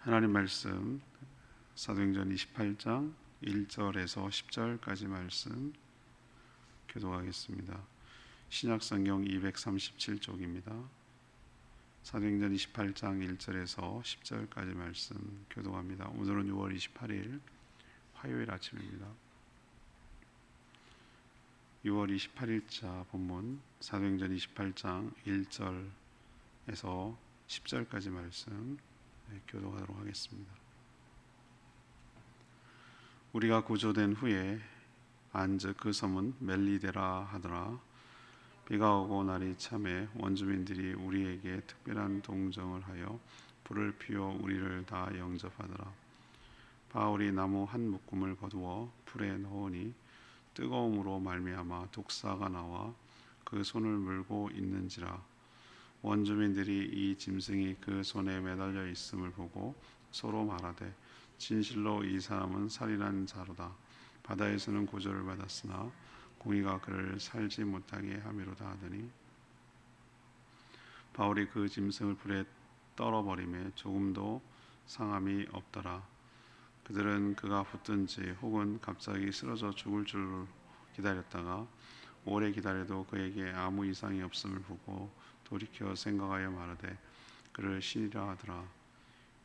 하나님 말씀 사도행전 28장 1절에서 10절까지 말씀 교도하겠습니다. 신약 성경 237쪽입니다. 사도행전 28장 1절에서 10절까지 말씀 교도합니다. 오늘은 6월 28일 화요일 아침입니다. 6월 28일자 본문 사도행전 28장 1절에서 10절까지 말씀 네, 교도하도록 하겠습니다. 우리가 구조된 후에 안즉 그 섬은 멜리데라 하더라. 비가 오고 날이 참에 원주민들이 우리에게 특별한 동정을 하여 불을 피워 우리를 다 영접하더라. 바울이 나무 한 묶음을 거두어 불에 넣으니 뜨거움으로 말미암아 독사가 나와 그 손을 물고 있는지라 원주민들이 이 짐승이 그 손에 매달려 있음을 보고 서로 말하되 진실로 이 사람은 살인한 자로다. 바다에서는 구조를 받았으나 공의가 그를 살지 못하게 함이로다. 하더니 바울이 그 짐승을 불에 떨어버림에 조금도 상함이 없더라. 그들은 그가 붙든지 혹은 갑자기 쓰러져 죽을 줄 기다렸다가 오래 기다려도 그에게 아무 이상이 없음을 보고 돌이켜 생각하여 말하되 그를 신이라 하더라.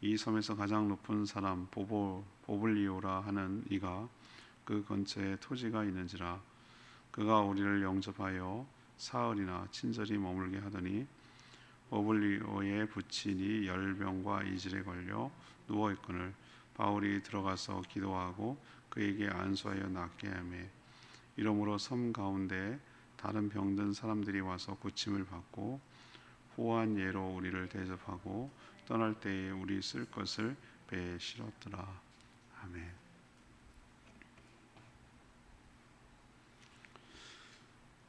이 섬에서 가장 높은 사람 보보 보블리오라 하는 이가 그 근처에 토지가 있는지라 그가 우리를 영접하여 사흘이나 친절히 머물게 하더니 보블리오의 부친이 열병과 이질에 걸려 누워 있거늘 바울이 들어가서 기도하고 그에게 안수하여 낫게 하매 이러므로 섬 가운데 다른 병든 사람들이 와서 고침을 받고 후한 예로 우리를 대접하고 떠날 때에 우리 쓸 것을 배에 실었더라. 아멘.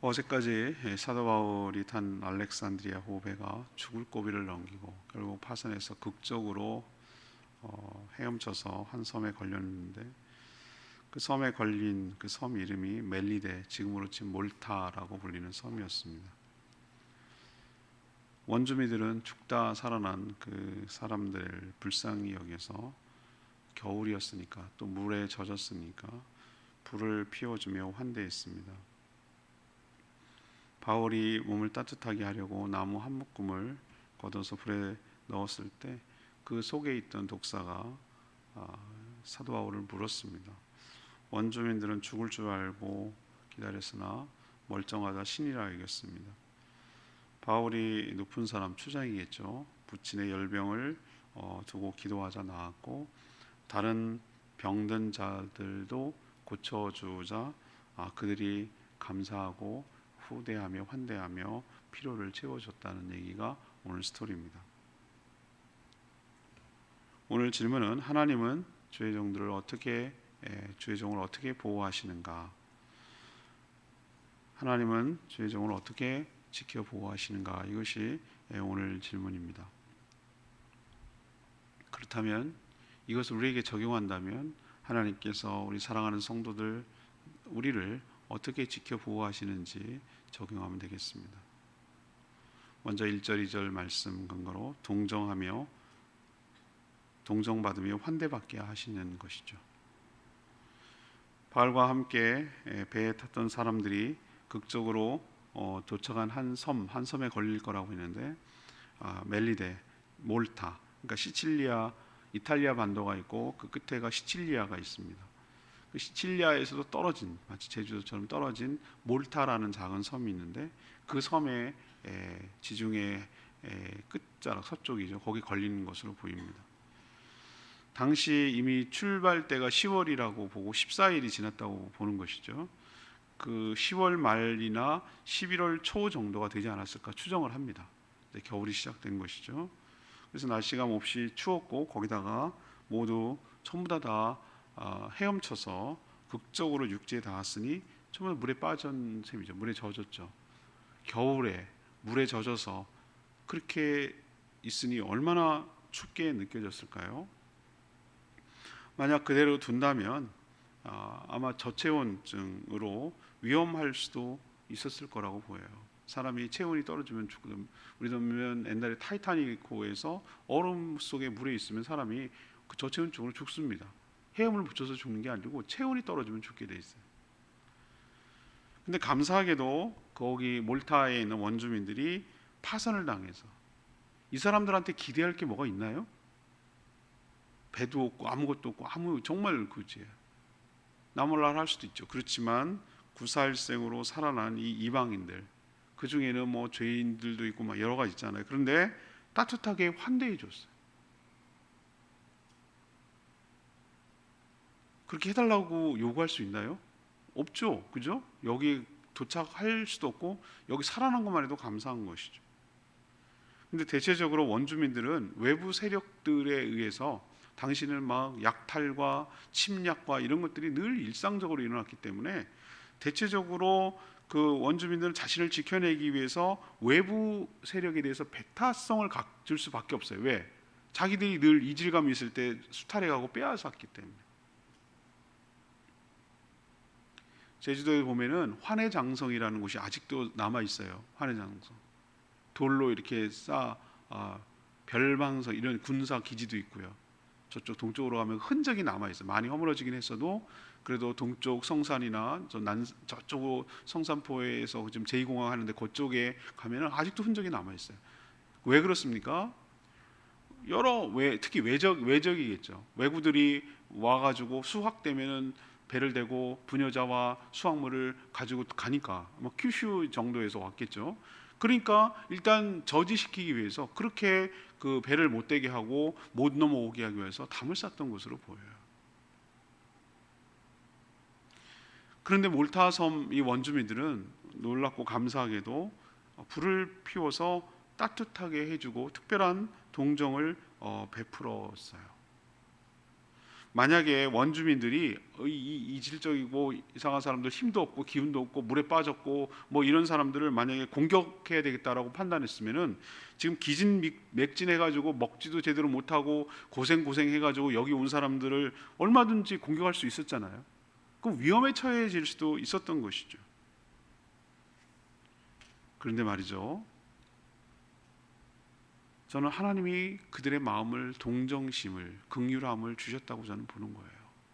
어제까지 사도 바울이 탄 알렉산드리아 호배가 죽을 고비를 넘기고 결국 파선에서 극적으로 어, 헤엄쳐서 한 섬에 걸렸는데 그 섬에 걸린 그 섬 이름이 멜리데 지금으로 치면 몰타라고 불리는 섬이었습니다. 원주민들은 죽다 살아난 그 사람들을 불쌍히 여겨서 겨울이었으니까 또 물에 젖었으니까 불을 피워주며 환대했습니다. 바울이 몸을 따뜻하게 하려고 나무 한 묶음을 걷어서 불에 넣었을 때 그 속에 있던 독사가 아, 사도 바울을 물었습니다. 원주민들은 죽을 줄 알고 기다렸으나 멀쩡하다 신이라 여겼습니다. 바울이 높은 사람 추장이겠죠. 부친의 열병을 어, 두고 기도하자 나왔고 다른 병든 자들도 고쳐주자 아, 그들이 감사하고 후대하며 환대하며 피로를 채워줬다는 얘기가 오늘 스토리입니다. 오늘 질문은 하나님은 주의 종들을 어떻게 주의 종을 어떻게 보호하시는가? 하나님은 주의 종을 어떻게 지켜 보호하시는가? 이것이 오늘 질문입니다. 그렇다면 이것을 우리에게 적용한다면 하나님께서 우리 사랑하는 성도들 우리를 어떻게 지켜 보호하시는지 적용하면 되겠습니다. 먼저 1절 2절 말씀 근거로 동정하며 동정받으며 환대받게 하시는 것이죠. 바울과 함께 배에 탔던 사람들이 극적으로 어, 도착한 한 섬, 한 섬에 걸릴 거라고 했는데 아, 멜리데, 몰타, 그러니까 시칠리아, 이탈리아 반도가 있고 그 끝에가 시칠리아가 있습니다. 그 시칠리아에서도 떨어진 마치 제주도처럼 떨어진 몰타라는 작은 섬이 있는데 그 섬의 에, 지중해 에, 끝자락 서쪽이죠. 거기 걸리는 것으로 보입니다. 당시 이미 출발 때가 10월이라고 보고 14일이 지났다고 보는 것이죠. 그 10월 말이나 11월 초 정도가 되지 않았을까 추정을 합니다. 겨울이 시작된 것이죠. 그래서 날씨가 몹시 추웠고 거기다가 모두 전부 다, 다 아, 헤엄쳐서 극적으로 육지에 닿았으니 정말 물에 빠진 셈이죠. 물에 젖었죠. 겨울에 물에 젖어서 그렇게 있으니 얼마나 춥게 느껴졌을까요? 만약 그대로 둔다면 아, 아마 저체온증으로 위험할 수도 있었을 거라고 보여요. 사람이 체온이 떨어지면 죽거든. 우리 보면 옛날에 타이타닉호에서 얼음 속에 물에 있으면 사람이 그 저체온증으로 죽습니다. 해염을 붙여서 죽는 게 아니고 체온이 떨어지면 죽게 돼 있어요. 근데 감사하게도 거기 몰타에 있는 원주민들이 파선을 당해서 이 사람들한테 기대할 게 뭐가 있나요? 배도 없고 아무것도 없고 아무 정말 그지 나몰라라 할 수도 있죠. 그렇지만 구사일생으로 살아난 이 이방인들 그 중에는 뭐 죄인들도 있고 막 여러 가지 있잖아요. 그런데 따뜻하게 환대해 줬어요. 그렇게 해달라고 요구할 수 있나요? 없죠. 그죠? 여기 도착할 수도 없고 여기 살아난 것만 해도 감사한 것이죠. 근데 대체적으로 원주민들은 외부 세력들에 의해서 당신을 막 약탈과 침략과 이런 것들이 늘 일상적으로 일어났기 때문에 대체적으로 그 원주민들은 자신을 지켜내기 위해서 외부 세력에 대해서 배타성을 갖출 수밖에 없어요. 왜? 자기들이 늘 이질감이 있을 때 수탈해 가고 빼앗았기 때문에. 제주도에 보면은 환해장성이라는 곳이 아직도 남아 있어요. 환해장성. 돌로 이렇게 쌓 아, 별방성 이런 군사 기지도 있고요. 저쪽 동쪽으로 가면 흔적이 남아 있어요. 많이 허물어지긴 했어도 그래도 동쪽 성산이나 저 난 저쪽 성산포에서 지금 제2공항 하는데 그쪽에 가면은 아직도 흔적이 남아 있어요. 왜 그렇습니까? 여러 외 특히 외적 외적이겠죠. 외구들이 와가지고 수확되면은 배를 대고 부녀자와 수확물을 가지고 가니까 뭐 큐슈 정도에서 왔겠죠. 그러니까 일단 저지시키기 위해서 그렇게 그 배를 못 대게 하고 못 넘어오게 하기 위해서 담을 쌌던 것으로 보여요. 그런데 몰타 섬 이 원주민들은 놀랍고 감사하게도 불을 피워서 따뜻하게 해주고 특별한 동정을 어, 베풀었어요. 만약에 원주민들이 이- 이- 이질적이고 이상한 사람들 힘도 없고 기운도 없고 물에 빠졌고 뭐 이런 사람들을 만약에 공격해야 되겠다라고 판단했으면은 지금 기진맥진해 가지고 먹지도 제대로 못하고 고생 고생해 가지고 여기 온 사람들을 얼마든지 공격할 수 있었잖아요. 그럼 위험에 처해질 수도 있었던 것이죠. 그런데 말이죠. 저는 하나님이 그들의 마음을 동정심을 극률함을 주셨다고 저는 보는 거예요.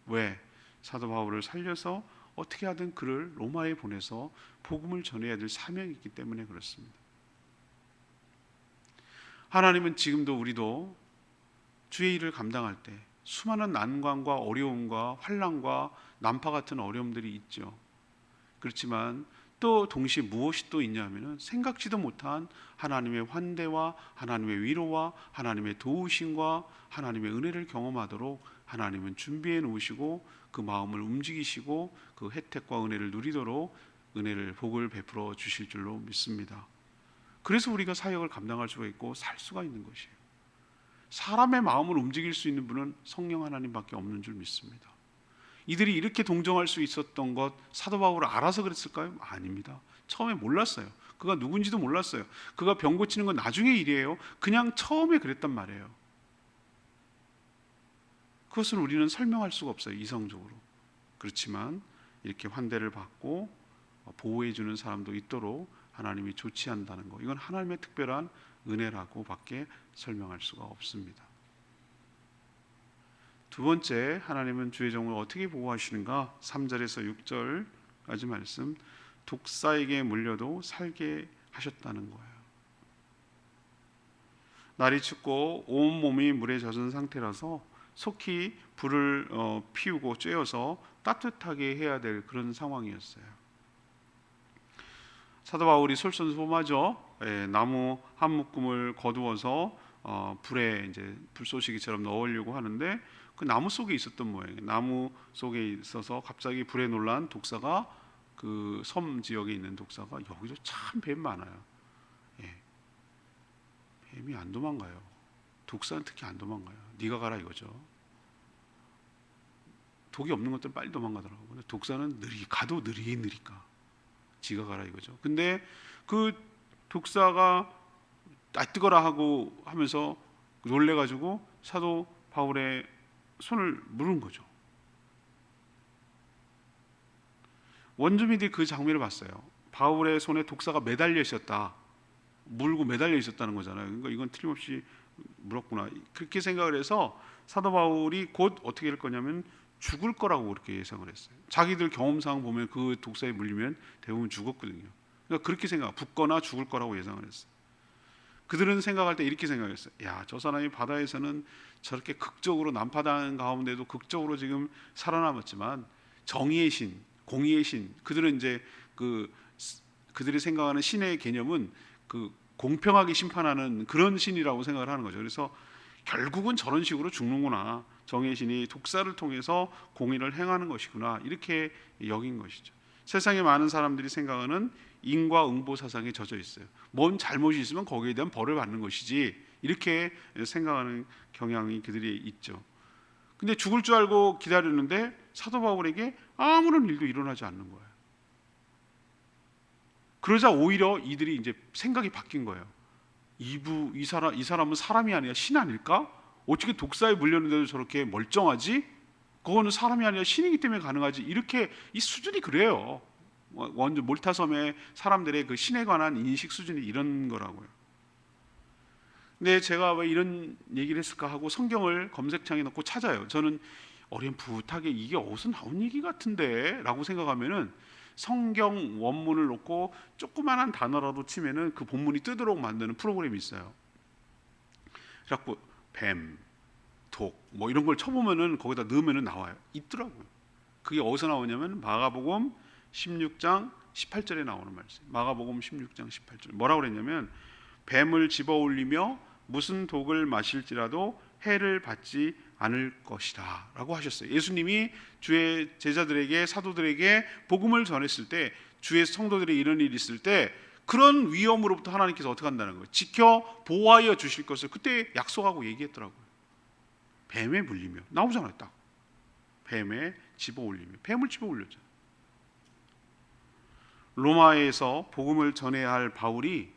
왜 사도 바울을 살려서 어떻게 하든 그를 로마에 보내서 복음을 전해야 될 사명이 있기 때문에 그렇습니다. 하나님은 지금도 우리도 주의 일을 감당할 때 수많은 난관과 어려움과 환란과 난파 같은 어려움들이 있죠. 그렇지만 또 동시에 무엇이 또 있냐면은 생각지도 못한 하나님의 환대와 하나님의 위로와 하나님의 도우심과 하나님의 은혜를 경험하도록 하나님은 준비해 놓으시고 그 마음을 움직이시고 그 혜택과 은혜를 누리도록 은혜를 복을 베풀어 주실 줄로 믿습니다. 그래서 우리가 사역을 감당할 수가 있고 살 수가 있는 것이에요. 사람의 마음을 움직일 수 있는 분은 성령 하나님밖에 없는 줄 믿습니다. 이들이 이렇게 동정할 수 있었던 것 사도 바울을 알아서 그랬을까요? 아닙니다. 처음에 몰랐어요. 그가 누군지도 몰랐어요. 그가 병 고치는 건 나중에 일이에요. 그냥 처음에 그랬단 말이에요. 그것을 우리는 설명할 수가 없어요. 이성적으로. 그렇지만 이렇게 환대를 받고 보호해 주는 사람도 있도록 하나님이 조치한다는 거. 이건 하나님의 특별한 은혜라고밖에 설명할 수가 없습니다. 두 번째 하나님은 주의 종을 어떻게 보호하시는가? 3절에서 6절까지 말씀 독사에게 물려도 살게 하셨다는 거예요. 날이 춥고 온 몸이 물에 젖은 상태라서 속히 불을 어, 피우고 쬐어서 따뜻하게 해야 될 그런 상황이었어요. 사도 바울이 솔선수범하죠. 예, 나무 한 묶음을 거두어서 어, 불에 이제 불쏘시개처럼 넣으려고 하는데 그 나무 속에 있었던 모양이에요. 나무 속에 있어서 갑자기 불에 놀란 독사가 그 섬 지역에 있는 독사가 여기서 참 뱀 많아요. 예. 뱀이 안 도망가요. 독사는 특히 안 도망가요. 네가 가라 이거죠. 독이 없는 것들은 빨리 도망가더라고요. 근데 독사는 느리 가도 느리 느리까. 지가 가라 이거죠. 근데 그 독사가 아 뜨거라 하고 하면서 놀래 가지고 사도 바울의 손을 물은 거죠. 원주민들이 그 장면을 봤어요. 바울의 손에 독사가 매달려 있었다. 물고 매달려 있었다는 거잖아요. 그러니까 이건 틀림없이 물었구나. 그렇게 생각을 해서 사도 바울이 곧 어떻게 될 거냐면 죽을 거라고 그렇게 예상을 했어요. 자기들 경험상 보면 그 독사에 물리면 대부분 죽었거든요. 그러니까 그렇게 생각, 붙거나 죽을 거라고 예상을 했어요. 그들은 생각할 때 이렇게 생각했어요. 야, 저 사람이 바다에서는 저렇게 극적으로 난파당 가운데도 극적으로 지금 살아남았지만 정의의 신, 공의의 신, 그들은 이제 그 그들이 생각하는 신의 개념은 그 공평하게 심판하는 그런 신이라고 생각을 하는 거죠. 그래서 결국은 저런 식으로 죽는구나. 정의 신이 독사를 통해서 공의를 행하는 것이구나. 이렇게 여긴 것이죠. 세상에 많은 사람들이 생각하는 인과응보 사상에 젖어 있어요. 뭔 잘못이 있으면 거기에 대한 벌을 받는 것이지 이렇게 생각하는 경향이 그들이 있죠. 근데 죽을 줄 알고 기다렸는데 사도 바울에게 아무런 일도 일어나지 않는 거예요. 그러자 오히려 이들이 이제 생각이 바뀐 거예요. 이부 이 사람 이 사람은 사람이 아니라 신 아닐까? 어떻게 독사에 물렸는데도 저렇게 멀쩡하지? 그거는 사람이 아니라 신이기 때문에 가능하지. 이렇게 이 수준이 그래요. 완전 몰타섬의 사람들의 그 신에 관한 인식 수준이 이런 거라고요. 근데 제가 왜 이런 얘기를 했을까 하고 성경을 검색창에 넣고 찾아요. 저는 어렴풋하게 이게 어디서 나온 얘기 같은데라고 생각하면은 성경 원문을 놓고 조그만한 단어라도 치면은 그 본문이 뜨도록 만드는 프로그램이 있어요. 자꾸 뱀, 독, 뭐 이런 걸 쳐보면은 거기다 넣으면은 나와요. 있더라고요. 그게 어디서 나오냐면 마가복음 16장 18절에 나오는 말씀. 마가복음 16장 18절. 뭐라고 그랬냐면 뱀을 집어 올리며 무슨 독을 마실지라도 해를 받지 않을 것이다 라고 하셨어요. 예수님이 주의 제자들에게 사도들에게 복음을 전했을 때 주의 성도들이 이런 일이 있을 때 그런 위험으로부터 하나님께서 어떻게 한다는 거예요? 지켜 보호하여 주실 것을 그때 약속하고 얘기했더라고요. 뱀에 물리며 나오잖아요, 딱. 뱀에 집어 올리며 뱀을 집어 올렸잖아요. 로마에서 복음을 전해야 할 바울이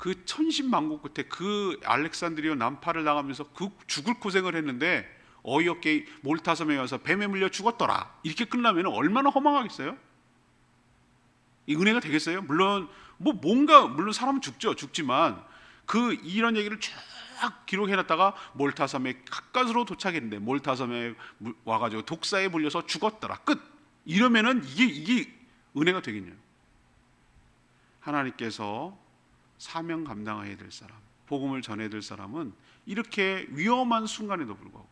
그 천신만고 끝에 그 알렉산드리아 난파를 나가면서 그 죽을 고생을 했는데 어이없게 몰타섬에 와서 뱀에 물려 죽었더라 이렇게 끝나면 얼마나 허망하겠어요? 이 은혜가 되겠어요? 물론 뭐 뭔가 물론 사람은 죽죠 죽지만 그 이런 얘기를 쫙 기록해놨다가 몰타섬에 가까스로 도착했는데 몰타섬에 와가지고 독사에 물려서 죽었더라 끝 이러면은 이게 이게 은혜가 되겠냐? 하나님께서 사명 감당해야 될 사람, 복음을 전해야 될 사람은 이렇게 위험한 순간에도 불구하고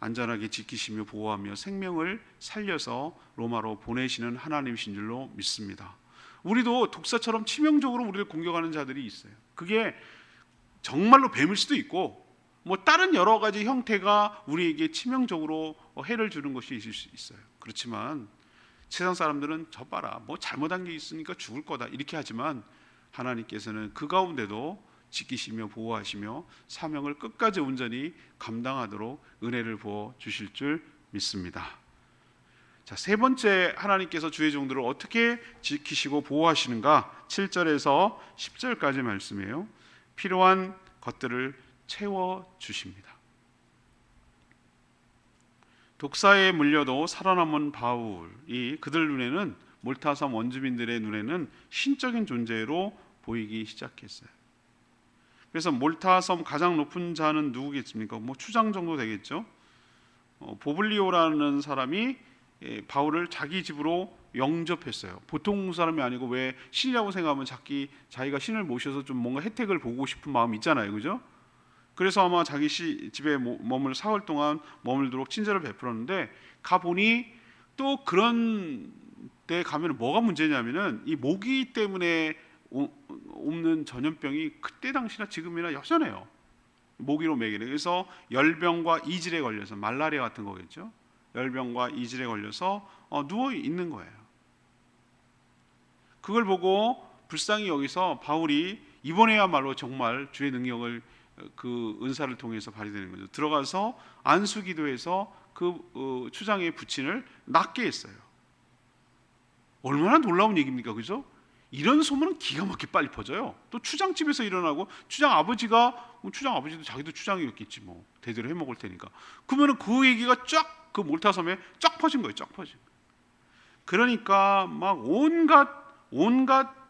안전하게 지키시며 보호하며 생명을 살려서 로마로 보내시는 하나님이신 줄로 믿습니다. 우리도 독사처럼 치명적으로 우리를 공격하는 자들이 있어요. 그게 정말로 뱀일 수도 있고 뭐 다른 여러 가지 형태가 우리에게 치명적으로 해를 주는 것이 있을 수 있어요. 그렇지만 세상 사람들은 저 봐라 뭐 잘못한 게 있으니까 죽을 거다 이렇게 하지만 하나님께서는 그 가운데도 지키시며 보호하시며 사명을 끝까지 온전히 감당하도록 은혜를 부어 주실 줄 믿습니다. 자, 세 번째 하나님께서 주의 종들을 어떻게 지키시고 보호하시는가? 7절에서 10절까지 말씀이에요. 필요한 것들을 채워 주십니다. 독사에 물려도 살아남은 바울이 그들 눈에는 몰타섬 원주민들의 눈에는 신적인 존재로 보이기 시작했어요. 그래서 몰타섬 가장 높은 자는 누구겠습니까? 뭐 추장 정도 되겠죠. 어, 보블리오라는 사람이 예, 바울을 자기 집으로 영접했어요. 보통 사람이 아니고 왜 신이라고 생각하면 자기 자기가 신을 모셔서 좀 뭔가 혜택을 보고 싶은 마음이 있잖아요, 그죠? 그래서 아마 자기 시, 집에 머물 사흘 동안 머물도록 친절을 베풀었는데 가 보니 또 그런 때 가면 뭐가 문제냐면은 이 모기 때문에 오, 옵는 전염병이 그때 당시나 지금이나 여전해요. 모기로 매기는 그래서 열병과 이질에 걸려서 말라리아 같은 거겠죠. 열병과 이질에 걸려서 어, 누워 있는 거예요. 그걸 보고 불쌍히 여기서 바울이 이번에야말로 정말 주의 능력을 그 은사를 통해서 발휘되는 거죠. 들어가서 안수기도해서 그 어, 추장의 부친을 낫게 했어요. 얼마나 놀라운 얘기입니까, 그죠? 이런 소문은 기가 막히게 빨리 퍼져요. 또 추장집에서 일어나고 추장 아버지가 뭐 추장 아버지도 자기도 추장이었겠지 뭐 대대로 해 먹을 테니까. 그러면은 그 얘기가 쫙 그 몰타섬에 쫙 퍼진 거예요, 쫙 퍼진. 그러니까 막 온갖 온갖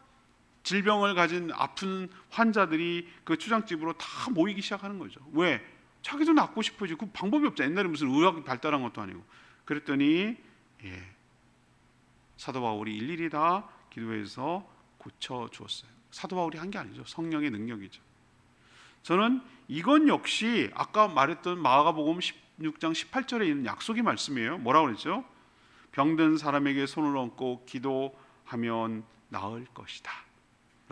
질병을 가진 아픈 환자들이 그 추장집으로 다 모이기 시작하는 거죠. 왜? 자기도 낫고 싶어지. 그 방법이 없죠. 옛날에 무슨 의학이 발달한 것도 아니고. 그랬더니 예. 사도 바울이 일일이 다 기도해서 고쳐 주었어요. 사도 바울이 한 게 아니죠. 성령의 능력이죠. 저는 이건 역시 아까 말했던 마가복음 16장 18절에 있는 약속의 말씀이에요. 뭐라고 그랬죠? 병든 사람에게 손을 얹고 기도하면 나을 것이다.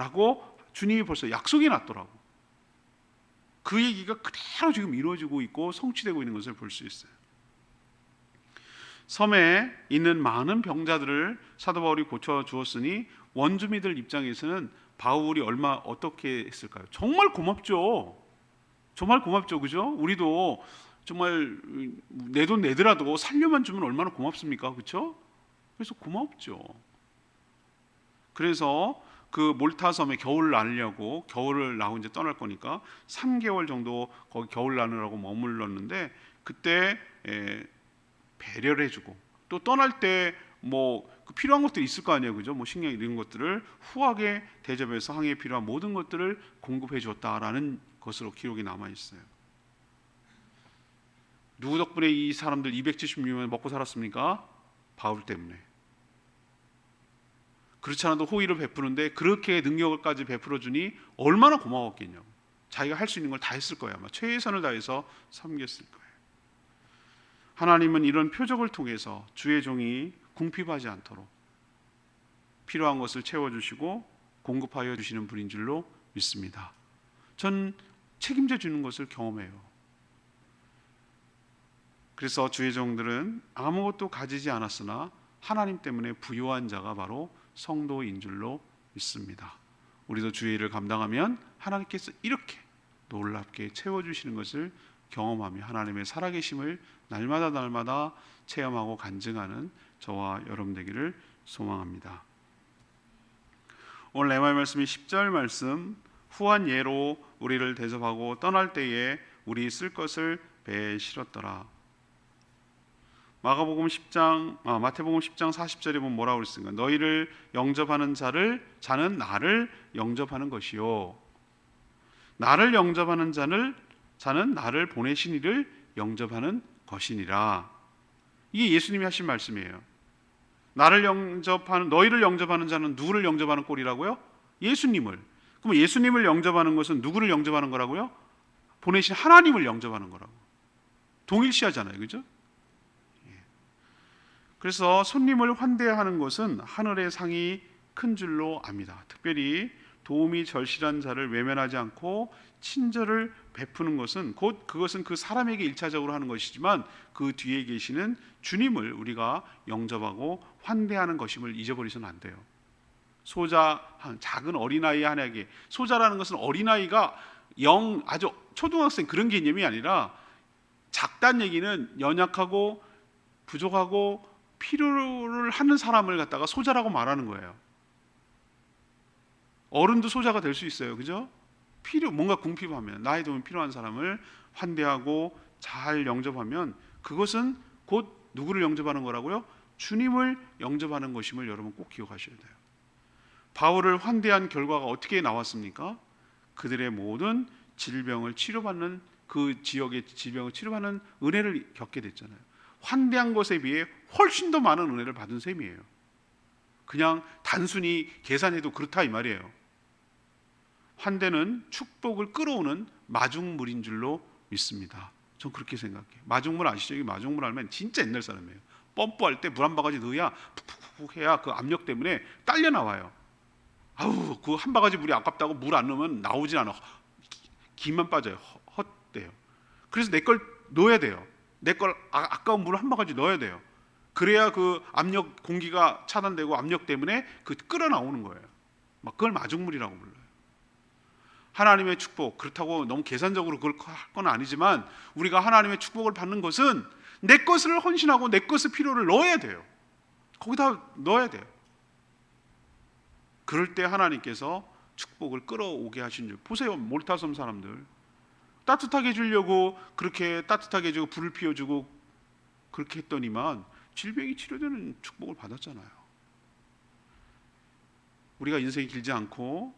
라고 주님이 벌써 약속이 났더라고. 그 얘기가 그대로 지금 이루어지고 있고 성취되고 있는 것을 볼 수 있어요. 섬에 있는 많은 병자들을 사도 바울이 고쳐 주었으니 원주민들 입장에서는 바울이 얼마 어떻게 했을까요? 정말 고맙죠. 정말 고맙죠, 그죠? 우리도 정말 내 돈 내더라도 살려만 주면 얼마나 고맙습니까, 그렇죠? 그래서 고맙죠. 그래서 그 몰타 섬에 겨울 나려고 겨울을 나고 이제 떠날 거니까 3개월 정도 거기 겨울 나느라고 머물렀는데 그때 에, 배려를 해주고 또 떠날 때뭐 그 필요한 것들이 있을 거 아니에요, 그죠? 뭐 식량 이런 것들을 후하게 대접해서 항해에 필요한 모든 것들을 공급해 줬다라는 것으로 기록이 남아 있어요. 누구 덕분에 이 사람들 276명 먹고 살았습니까? 바울 때문에. 그렇지 않아도 호의를 베푸는데 그렇게 능력을까지 베풀어 주니 얼마나 고마웠겠냐고. 자기가 할 수 있는 걸 다 했을 거야. 아마 최선을 다해서 섬겼을 거예요. 하나님은 이런 표적을 통해서 주의 종이 궁핍하지 않도록 필요한 것을 채워 주시고 공급하여 주시는 분인 줄로 믿습니다. 전 책임져 주는 것을 경험해요. 그래서 주의 종들은 아무것도 가지지 않았으나 하나님 때문에 부유한 자가 바로 성도인 줄로 믿습니다. 우리도 주의 일을 감당하면 하나님께서 이렇게 놀랍게 채워주시는 것을 경험하며 하나님의 살아계심을 날마다 날마다 체험하고 간증하는 저와 여러분 되기를 소망합니다. 오늘 레마의 말씀이 10절 말씀 후한 예로 우리를 대접하고 떠날 때에 우리 쓸 것을 배에 실었더라. 마가복음 10장 아, 마태복음 10장 40절에 보면 뭐라고 그랬습니까? 너희를 영접하는 자를 자는 나를 영접하는 것이요. 나를 영접하는 자를 자는 나를 보내신 이를 영접하는 것이니라. 이게 예수님이 하신 말씀이에요. 나를 영접하는 너희를 영접하는 자는 누구를 영접하는 꼴이라고요? 예수님을. 그럼 예수님을 영접하는 것은 누구를 영접하는 거라고요? 보내신 하나님을 영접하는 거라고. 동일시하잖아요. 그죠? 예. 그래서 손님을 환대하는 것은 하늘의 상이 큰 줄로 압니다. 특별히 도움이 절실한 자를 외면하지 않고 친절을 베푸는 것은 곧 그것은 그 사람에게 일차적으로 하는 것이지만 그 뒤에 계시는 주님을 우리가 영접하고 환대하는 것임을 잊어버리서는 안 돼요. 소자 한 작은 어린아이 하나에게 소자라는 것은 어린아이가 영 아주 초등학생 그런 개념이 아니라 작단 얘기는 연약하고 부족하고 필요를 하는 사람을 갖다가 소자라고 말하는 거예요. 어른도 소자가 될 수 있어요. 그죠? 필요 뭔가 궁핍하면 나이 들면 필요한 사람을 환대하고 잘 영접하면 그것은 곧 누구를 영접하는 거라고요? 주님을 영접하는 것임을 여러분 꼭 기억하셔야 돼요. 바울을 환대한 결과가 어떻게 나왔습니까? 그들의 모든 질병을 치료받는 그 지역의 질병을 치료받는 은혜를 겪게 됐잖아요. 환대한 것에 비해 훨씬 더 많은 은혜를 받은 셈이에요. 그냥 단순히 계산해도 그렇다 이 말이에요. 환대는 축복을 끌어오는 마중물인 줄로 믿습니다. 전 그렇게 생각해요. 마중물 아시죠? 이 마중물 알면 진짜 옛날 사람이에요. 펌프할 때 물 한 바가지 넣어야 푹푹푹 해야 그 압력 때문에 딸려 나와요. 아우 그 한 바가지 물이 아깝다고 물 안 넣으면 나오진 않아. 기만 빠져요. 헛돼요. 그래서 내 걸 넣어야 돼요. 내걸 아, 아까운 물을 한 바가지 넣어야 돼요. 그래야 그 압력 공기가 차단되고 압력 때문에 그 끌어 나오는 거예요. 막 그걸 마중물이라고 불러요. 하나님의 축복 그렇다고 너무 계산적으로 그걸 할 건 아니지만 우리가 하나님의 축복을 받는 것은 내 것을 헌신하고 내 것의 필요를 넣어야 돼요. 거기다 넣어야 돼요. 그럴 때 하나님께서 축복을 끌어오게 하신 줄 보세요. 몰타섬 사람들 따뜻하게 해주려고 그렇게 따뜻하게 해주고 불을 피워주고 그렇게 했더니만 질병이 치료되는 축복을 받았잖아요. 우리가 인생이 길지 않고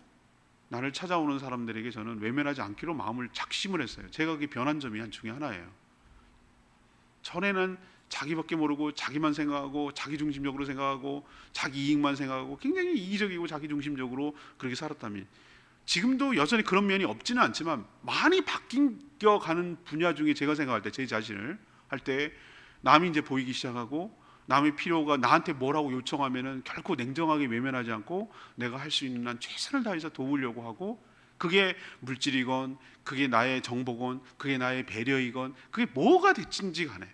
나를 찾아오는 사람들에게 저는 외면하지 않기로 마음을 작심을 했어요. 제가 그게 변한 점이 한 중에 하나예요. 전에는 자기밖에 모르고 자기만 생각하고 자기 중심적으로 생각하고 자기 이익만 생각하고 굉장히 이기적이고 자기 중심적으로 그렇게 살았다면 지금도 여전히 그런 면이 없지는 않지만 많이 바뀌어 가는 분야 중에 제가 생각할 때 제 자신을 할 때 남이 이제 보이기 시작하고 남의 필요가 나한테 뭐라고 요청하면은 결코 냉정하게 외면하지 않고 내가 할 수 있는 한 최선을 다해서 도우려고 하고 그게 물질이건 그게 나의 정보건 그게 나의 배려이건 그게 뭐가 됐든지 간에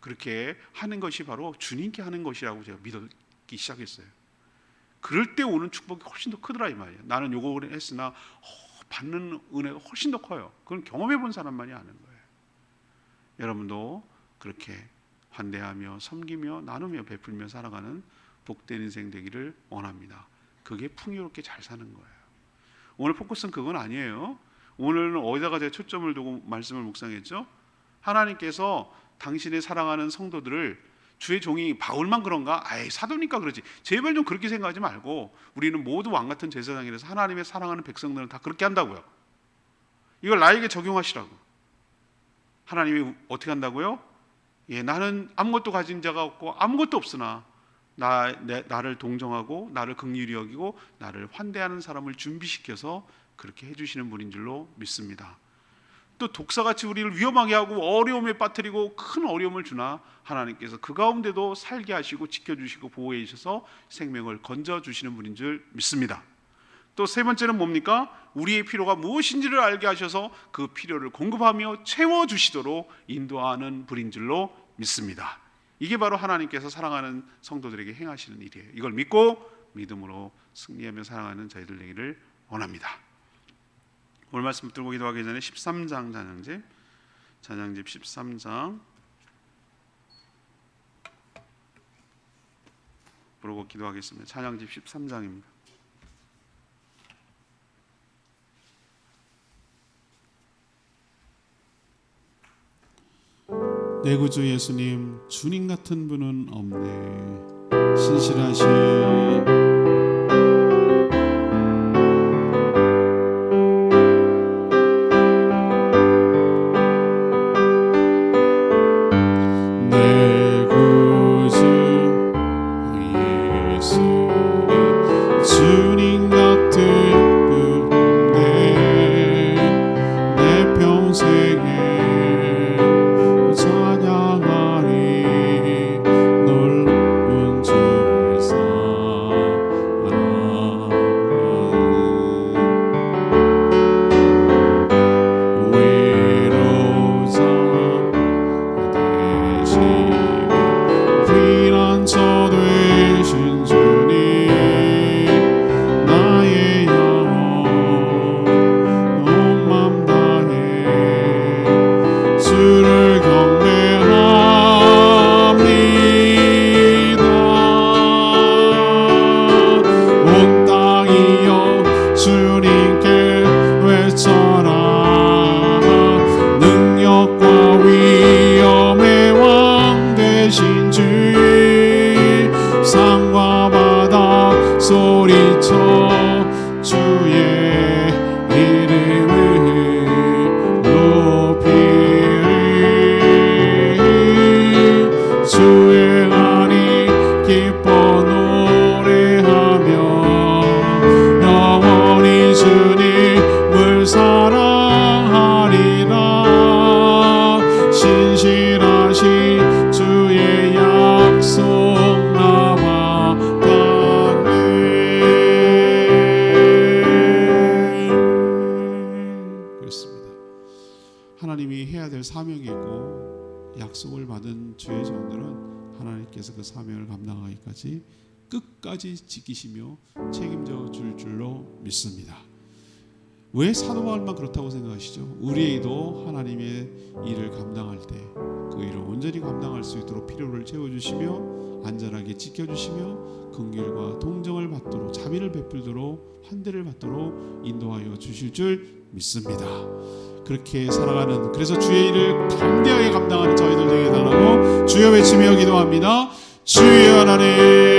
그렇게 하는 것이 바로 주님께 하는 것이라고 제가 믿기 시작했어요. 그럴 때 오는 축복이 훨씬 더 크더라 이 말이에요. 나는 요거를 했으나 어, 받는 은혜가 훨씬 더 커요. 그건 경험해 본 사람만이 아는 거예요. 여러분도 그렇게 환대하며 섬기며 나누며 베풀며 살아가는 복된 인생 되기를 원합니다. 그게 풍요롭게 잘 사는 거예요. 오늘 포커스는 그건 아니에요. 오늘은 어디다가 제가 초점을 두고 말씀을 묵상했죠? 하나님께서 당신의 사랑하는 성도들을 주의 종이 바울만 그런가? 아이 사도니까 그러지. 제발 좀 그렇게 생각하지 말고 우리는 모두 왕 같은 제사장이라서 하나님의 사랑하는 백성들은 다 그렇게 한다고요. 이걸 나에게 적용하시라고. 하나님이 어떻게 한다고요? 예, 나는 아무것도 가진 자가 없고 아무것도 없으나 나 내, 나를 동정하고 나를 긍휼히 여기고 나를 환대하는 사람을 준비시켜서 그렇게 해주시는 분인 줄로 믿습니다. 또 독사같이 우리를 위험하게 하고 어려움에 빠뜨리고 큰 어려움을 주나 하나님께서 그 가운데도 살게 하시고 지켜주시고 보호해 주셔서 생명을 건져 주시는 분인 줄 믿습니다. 또 세 번째는 뭡니까? 우리의 필요가 무엇인지를 알게 하셔서 그 필요를 공급하며 채워 주시도록 인도하는 분인 줄로 믿습니다. 이게 바로 하나님께서 사랑하는 성도들에게 행하시는 일이에요. 이걸 믿고 믿음으로 승리하며 사랑하는 저희들 되기를 원합니다. 오늘 말씀 들고 기도하기 전에 13장 찬양집 찬양집 13장 부르고 기도하겠습니다. 찬양집 13장입니다. 내 구주 예수님 주님 같은 분은 없네 신실하신 약속을 받은 주의 종들은 하나님께서 그 사명을 감당하기까지 끝까지 지키시며 책임져 줄 줄로 믿습니다. 왜 사도 바울만 그렇다고 생각하시죠? 우리에게도 하나님의 일을 감당할 때 그 일을 온전히 감당할 수 있도록 필요를 채워주시며 안전하게 지켜주시며 긍휼과 동정을 받도록 자비를 베풀도록 환대를 받도록 인도하여 주실 줄 믿습니다. 그렇게 살아가는 그래서 주의 일을 담대하게 감당하는 저희들 되게 해달라고 주여 외치며 기도합니다. 주여 하나님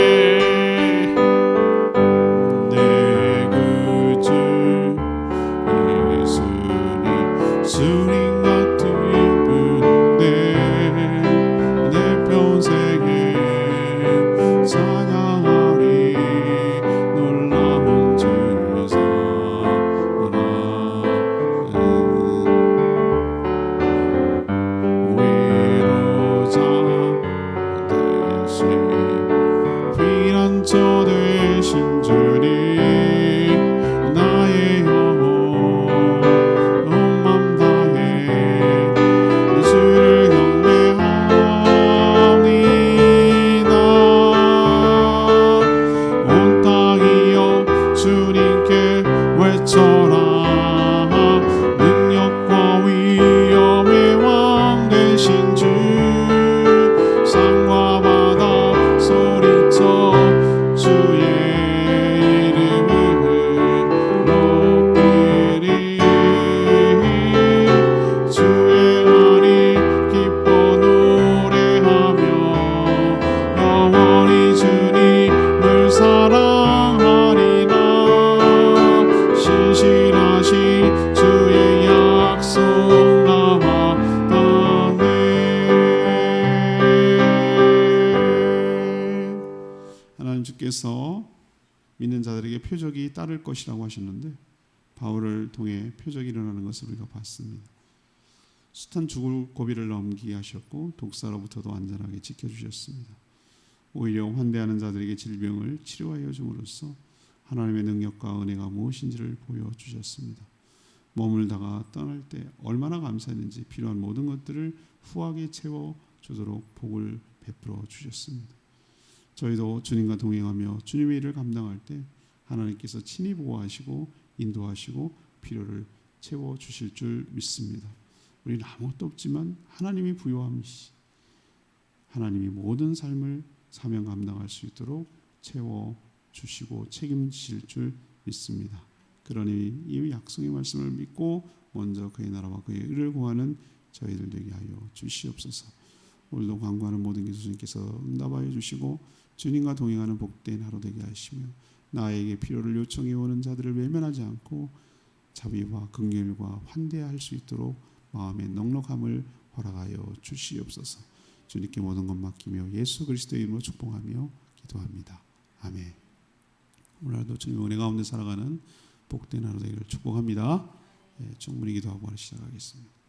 봤습니다. 숱한 죽을 고비를 넘기게 하셨고 독사로부터도 안전하게 지켜주셨습니다. 오히려 환대하는 자들에게 질병을 치료하여 줌으로써 하나님의 능력과 은혜가 무엇인지를 보여주셨습니다. 머물다가 떠날 때 얼마나 감사했는지 필요한 모든 것들을 후하게 채워 주도록 복을 베풀어 주셨습니다. 저희도 주님과 동행하며 주님의 일을 감당할 때 하나님께서 친히 보호하시고 인도하시고 필요를 채워 주실 줄 믿습니다. 우리는 아무것도 없지만 하나님이 부요함이시 하나님이 모든 삶을 사명 감당할 수 있도록 채워 주시고 책임지실 줄 믿습니다. 그러니 이 약속의 말씀을 믿고 먼저 그의 나라와 그의 의를 구하는 저희들 되게 하여 주시옵소서. 오늘도 광고하는 모든 기수님께서 응답하여 주시고 주님과 동행하는 복된 하루 되게 하시며 나에게 필요를 요청해 오는 자들을 외면하지 않고 자비와 긍휼과 환대할 수 있도록 마음의 넉넉함을 허락하여 주시옵소서. 주님께 모든 것 맡기며 예수 그리스도의 이름으로 축복하며 기도합니다. 아멘. 오늘도 주님 은혜 가운데 살아가는 복된 하루 되기를 축복합니다. 예, 충분히 기도하고 시작하겠습니다.